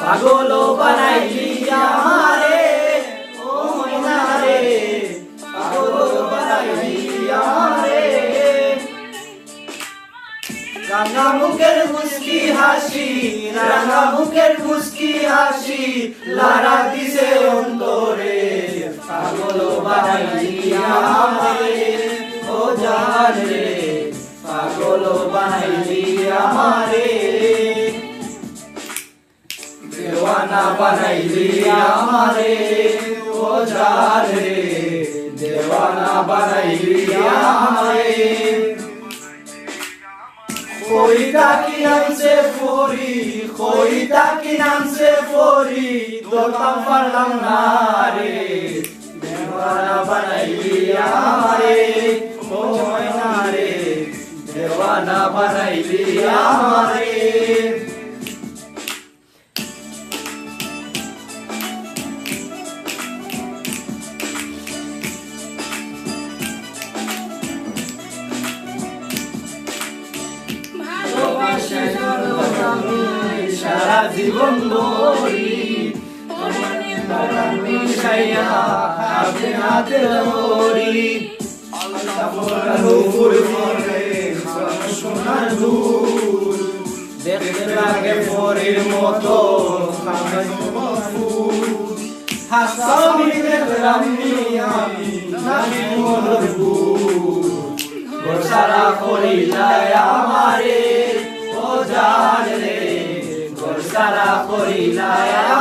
পাগল বানাইলি আমারে, ও ময়না রে পাগল বানাইলি আমারে। রাঙা মুখের মুস্কি হাসি, রাঙা মুখের মুস্কি হাসি লারা দিছে অন্তরে। পাগল বানাইলি আমারে, ও জান রে। পাগল বানাইলি আমারে। দেওয়ানা বানাইলি আমারে ও জান রে দেওয়ানা কি নামছে পরি কইটা কি নামছে পরি দোকান পারলাম না রে। দেওয়ানা ও ময়না রে, দেওয়ানা সারা জীবন ধরি। মিশাইয়া হাতে হাতে ধরি সোনার দুল দেখতে লাগে পরের মতো হাসামি দেখলাম আমি নামি মনোর ভুল গোসারা করিলায় আমারে, ও জান রে গোসারা করিলায়